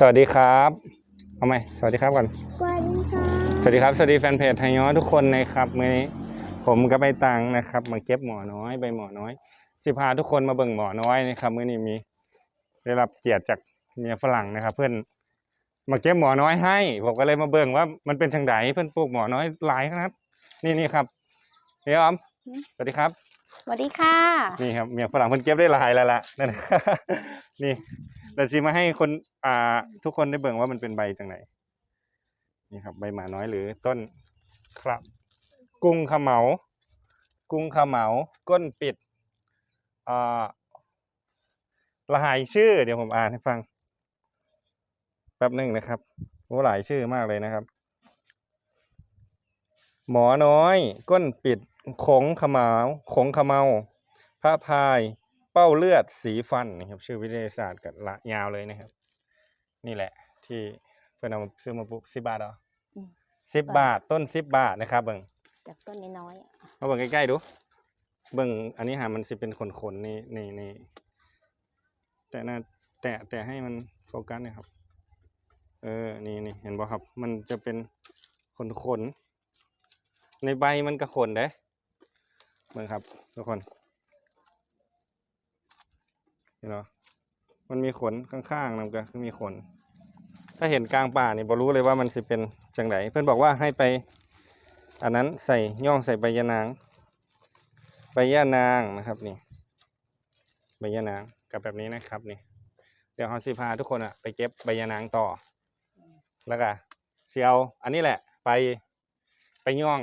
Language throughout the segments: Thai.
สวัสดีครับเอาไหมสวัสดีครับก่อนสวัสดีค่ะสวัสดีครับสวัสดีแฟนเพจไทยย้อทุกคนนะครับมื่อนี้ผมกับใบตังนะครับ มาเก็บหมอน้อยใบหมอน้อย สิพาทุกคนมาเบิ่งหมอน้อยนะครับมื่อนี้มีได้รับเกียรติจากเมียฝรั่งนะครับ เพื่อนมาเก็บหมอน้อยให้ผมก็เลยมาเบิ่งว่ามันเป็นจังไดเพื่อนปลูกหมอน้อยหลายขนาดนี่นี่ครับเฮียออมสวัสดีครับสวัสดีค่ะ นี่ครับเมียฝรั่งเพิ่นเก็บได้หลายแล้วล่ะนั่นนี่แต่สิมาให้คน อ่า ทุกคนได้เบิ่งว่ามันเป็นใบจังไหน นี่ครับ ใบหมาน้อยหรือต้นครับ กุ้งขมเหมากุ้งขมเหมาก้นปิดอ่ารหายชื่อ เดี๋ยวผมอ่านให้ฟัง แป๊บหนึ่งนะครับโอ้หลายชื่อมากเลยนะครับ หมอน้อย ก้นปิดขงขมาวขงขมเมาพระพาย เป้าเลือดสีฟันนะครับ ชื่อวิทยาศาสตร์กับละยาวเลยนะครับ นี่แหละ ที่เพื่อนเอามาซื้อมาปลูกสิบบาทเหรออืม สิบบาทต้นสิบบาทนะครับเบิ่งจากต้นน้อยๆอะมาเบิ่งใกล้ๆดู เบิ่งอันนี้หามันสิเป็นขนๆนี่นี่นี่แต่น่าแต่แต่ให้มันโฟกัสหนะครับ เออ นี่นี่เห็นบ่ครับ มันจะเป็นขนขนๆในใบมันก็ขนเด้เบิ่งครับ ทุกคนเห็นเหรอ มันมีขนข้างๆนำก็คือมีขน ถ้าเห็นกลางป่านี่บรู้เลยว่ามันสิเป็นจังไดเพื่อนบอกว่าให้ไป อันนั้นใส่ย่องใส่ใบยะนางใบยะนางนะครับนี่ใบยะนางกับแบบนี้นะครับนี่ เดี๋ยวเขาสิพาทุกคนอะไปเก็บใบยะนางต่อ แล้วก็เสียวอันนี้แหละไปไปย่อง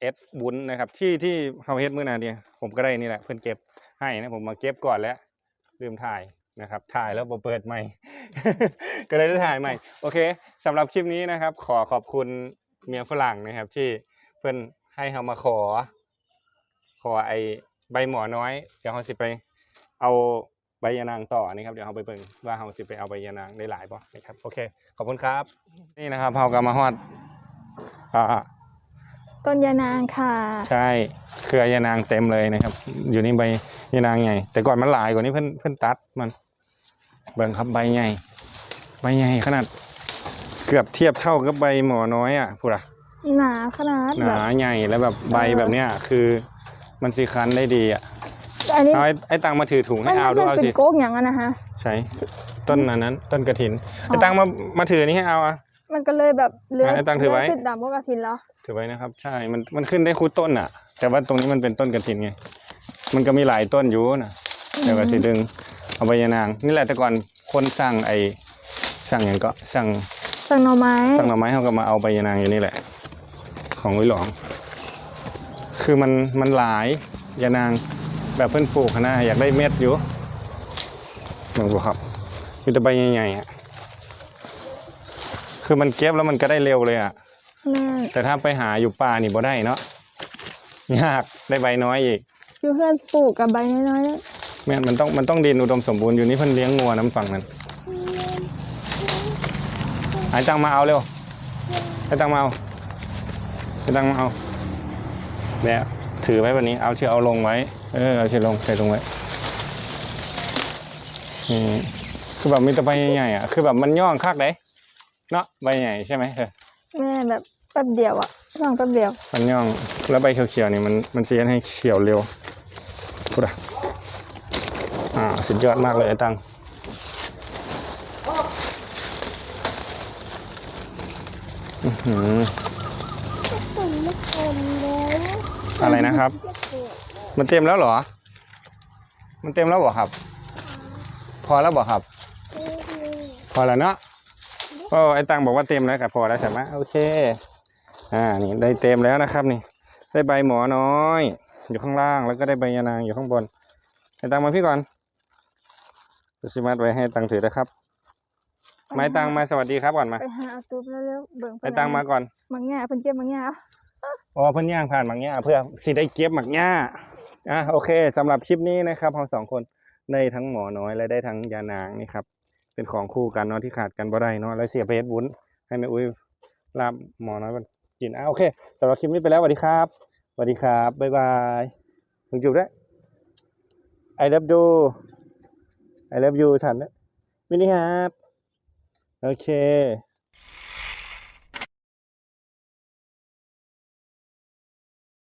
เอ็ดบุญนะครับ ที่ที่เขาเฮ็ดมื้อนาเดียผมก็ได้นี่แหละเพื่อนเก็บให้นะผมมาเก็บก่อนแล้วลืมถ่าย นะครับ ถ่ายแล้วบ่เปิดใหม่ ก็เลยได้ถ่ายใหม่ โอเคสำหรับคลิปนี้นะครับ ขอขอบคุณเมียฝรั่งนะครับ ที่เพื่อนให้เขามาขอ ขอไอใบหมอน้อย เดี๋ยวเขาสิไป เอาใบยานางต่อนี่ครับเดี๋ยวเขาไปเบิ่งว่าเขาสิไปเอาใบยานางได้หลายป่ะนะครับโอเค ขอบคุณครับ นี่นะครับเขาก็มาฮอดอ่าต้นยานางค่ะ ใช่เครือยานางเต็มเลยนะครับ อยู่นี่ใบยานางใหญ่แต่ก่อนมันหลายกว่านี้เพื่อนเพื่อนตัดมัน เบิ่งครับใบใหญ่ใบใหญ่ขนาด เกือบเทียบเท่ากับใบหมอน้อยอะพูดอะหนาขนาดหแบนาบใหญ่แล้วแบบใบเออแบบเนี้ยคือมันสีคันได้ดีอะอันนี้เอาไอ้ไอ้ตังมาถือถุงมัให้นเอาด้วยมันเอาเป็นสิโก๊กอย่างนั้นนะฮะ ใช่ต้นอันนั้น ต้นกระถินอ๋อไอ้ตังมามาถือนี่ให้เอาอะ มันก็เลยแบบเลืออะให้ตั้งถือไว้ติดดำพวกกระสินแล้วถือไว้นะครับ ใช่มันมันขึ้นได้คู่ต้นอะ แต่ว่าตรงนี้มันเป็นต้นกระถินไงมันก็มีหลายต้นอยู่นะเดี๋ยวก็สิดึง เอาใบยานาง นี่แหละแต่ก่อนคนสั่งไอ้สั่งอย่างก็สั่งสั่งหน่อไม้สั่งหน่อไม้เขาก็มาเอาใบยานางอยู่นี่แหละ ของวิหลอง คือมันมันหลายยานางแบบเพื่อนปลูกนะอยากได้เม็ดอยู่ลองดูครับมีแต่ใบใหญ่ๆอะคือมันเก็บแล้วมันก็ได้เร็วเลยอะแม่แต่ถ้าไปหาอยู่ป่านี่บ่ได้เนาะยากได้ใบน้อยอีกอยู่เพื่อนปลูกกับใบน้อยๆนั่น แม่นมันต้องมันต้องดินอุดมสมบูรณ์อยู่นี่เพิ่นเลี้ยงงัวน้ำฝั่งนั้นหายตังมาเอาเร็วให้ตังมาเอาให้ตังมาเอาเนี่ยถือไว้วันนี้เอาเชือกเอาลงไว้ เออเอาเชือกลงใส่ลงไว้นี่คือแบบมีแต่ใบใหญ่ๆอะคือแบบมันย่องคักเลยเนาะใบใหญ่ใช่ไหมเออแม่แบบแป๊บเดียวอะสั่งแป๊บเดียว มันย่องแล้วใบเขียวๆนี่มันมันเสียให้เขียวเร็วพูดอะ อ่าสุดยอดมากเลยไอ้ตังอือหืออะไรนะครับ มันเต็มแล้วเหรอ มันเต็มแล้วเหรอครับ พอแล้วเหรอครับ พอแล้วเนาะโอ้ไอ้ตังบอกว่าเต็มแล้วกับพอแล้วใช่ไหมโอเคอ่านี่ได้เต็มแล้วนะครับนี่ ได้ใบหมอน้อย อยู่ข้างล่างแล้วก็ได้ใบยานางอยู่ข้างบนให้ตังมาพี่ก่อน จะสิมัดไว้ให้ตังถือนะครับ ไม้ตังมาสวัสดีครับก่อนมาไปหาเอาตุ๊บแล้วๆเบิ่งไอ้ตังมาก่อนมังง่าเพิ่นเจ็บมังง่าอ๋อเพิ่นย่างผ่านหมักหญ้าเพื่อสิได้เก็บหมักหญ้าอะโอเคสำหรับคลิปนี้นะครับเราสองคนได้ทั้งหมอน้อยและได้ทั้งยานางนี่ครับเป็นของคู่กันเนาะที่ขาดกันบ่ได้เนาะแล้วเสียไปเฮ็ดวุ้นให้แม่อุ้ยลาบหมอน้อยมันกินอะโอเคสำหรับคลิปนี้ไปแล้วสวัสดีครับสวัสดีครับบ๊ายบายถึงจุบด้วย I love you I love you ฉันนะมินิฮาร์ดโอเค